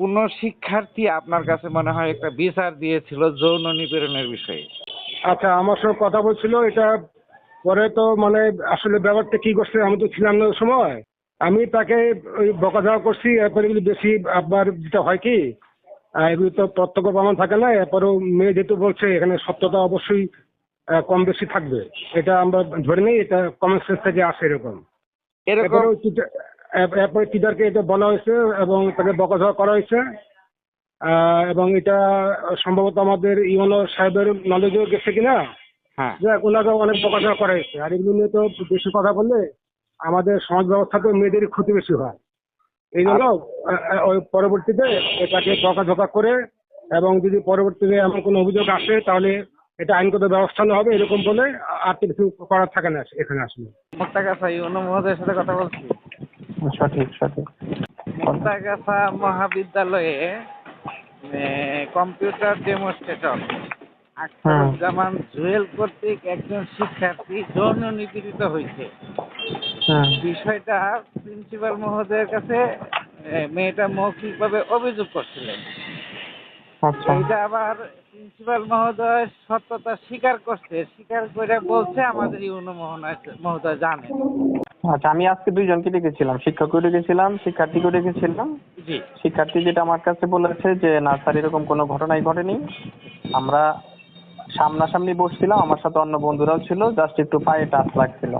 কোন শিক্ষার্থী আপনার কাছে মনে হয় একটা বিচার দিয়েছিল যৌন নিপীড়নের বিষয়ে? আচ্ছা আমার সঙ্গে কথা বলছিল এটা পরে তো মানে আসলে ব্যাপারটা কি করছে আমি তো ছিলাম না সময়। আমি তাকে ওই বকাঝকা করছি এরপরে এগুলি বেশি আবার যেটা হয় কি এগুলি তো প্রত্যক্ষ প্রমাণ থাকে না এরপরেও মেয়ে যেহেতু বলছে এখানে সত্যতা অবশ্যই কম বেশি থাকবে। এটা আমরা ধরে নিই এটা কমন সেন্স থেকে আসে এরকম। এরকম এরপরে টিচারকে এটা বলা হয়েছে এবং তাকে বকাঝকা করা হয়েছে। আহ, এবং এটা সম্ভবত আমাদের ইউনো সাহেবের নলেজও গেছে কিনা? হ্যাঁ। যে ওনাকে অনেক বকাঝকা করা হয়েছে। আর এগুলো নিয়ে তো বেশি কথা বললে আমাদের সমাজ ব্যবস্থাতে মেয়েদেরই ক্ষতি বেশি হয়। এই জন্য ওই পরবর্তীতে এটাকে বকাঝকা করে এবং যদি পরবর্তীতে এমন কোনো অভিযোগ আসে তাহলে এটা আইনগত ব্যবস্থা নেওয়া হবে এরকম বলে আর তো কিছু করার থাকে না এখানে আসলে। ইউনো মহোদয়ের সাথে কথা বলছি। সঠিক সঠিক। মুক্তাগাছা মহাবিদ্যালয়ে কম্পিউটার ডেমোস্ট্রেটর আখতারুজ্জামান জুয়েল কর্তৃক একজন শিক্ষার্থী যৌন নিপীড়িত হয়েছে। বিষয়টা প্রিন্সিপাল মহোদয়ের কাছে মেয়েটা মৌখিকভাবে অভিযোগ করছিলেন। আচ্ছা। এইটা আবার প্রিন্সিপাল মহোদয় সত্যতা স্বীকার করছে। স্বীকার করে বলছে আমাদের ইউনো মহোদয় মহোদয় জানেন। আচ্ছা আমি আজকে দুইজনকে ডেকেছিলাম শিক্ষকও ডেকেছিলাম শিক্ষার্থীকেও ডেকেছিলাম। শিক্ষার্থী যেটা আমার কাছে বলেছে যে না স্যার এরকম কোনো ঘটনাই ঘটেনি। আমরা সামনাসামনি বসছিলাম আমার সাথে অন্য বন্ধুরাও ছিল জাস্ট একটু পায়ে টাচ লাগছিল।